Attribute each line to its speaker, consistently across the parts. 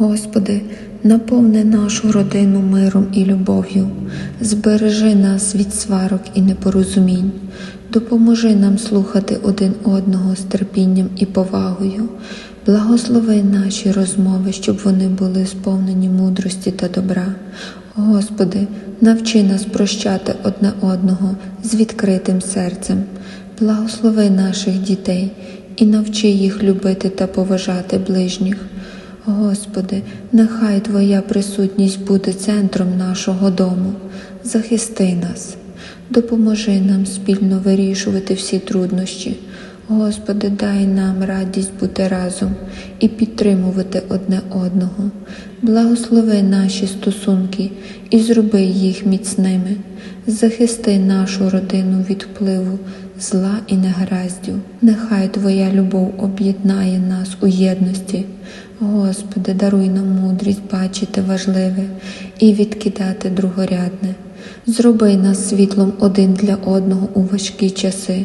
Speaker 1: Господи, наповни нашу родину миром і любов'ю, збережи нас від сварок і непорозумінь, допоможи нам слухати один одного з терпінням і повагою, благослови наші розмови, щоб вони були сповнені мудрості та добра. Господи, навчи нас прощати одне одного з відкритим серцем, благослови наших дітей і навчи їх любити та поважати ближніх. Господи, нехай Твоя присутність буде центром нашого дому. Захисти нас, допоможи нам спільно вирішувати всі труднощі. Господи, дай нам радість бути разом і підтримувати одне одного. Благослови наші стосунки і зроби їх міцними. Захисти нашу родину від впливу зла і негараздів. Нехай Твоя любов об'єднає нас у єдності. Господи, даруй нам мудрість бачити важливе і відкидати другорядне. Зроби нас світлом один для одного у важкі часи.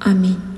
Speaker 1: Amén.